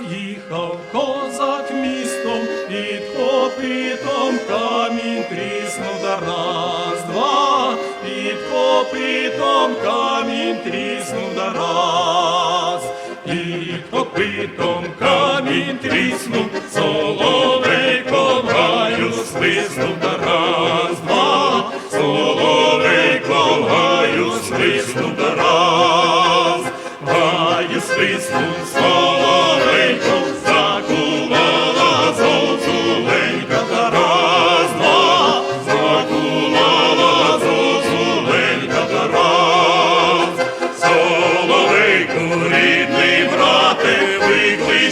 Їхав козак містом, під копитом камінь тріснув да раз, два, під копитом камінь тріснув да раз, під копитом камінь тріснув, соловейко в гаю свиснув да раз, два, соловейко в гаю свиснув да раз, гаю свиснув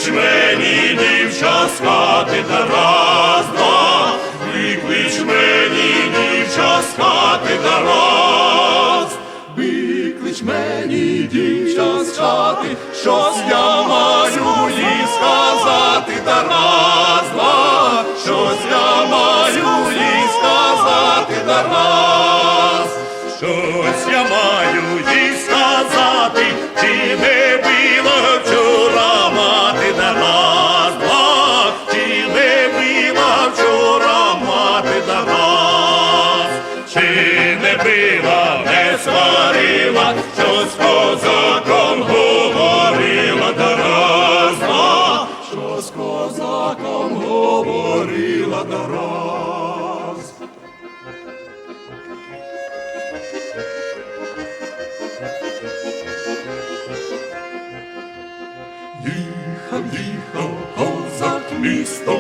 виклич мені дівча з хати та раз, два, виклич мені дівча з хати та раз. Виклич мені дівча з хати, щось я маю їй сказати та раз, два, щось я маю їй сказати та раз. Щось я маю їй сказати, чи не ти не била, не сварила, що з козаком говорила Тарасна, що з козаком говорила Тарас. Їхав, їхав, козак місто.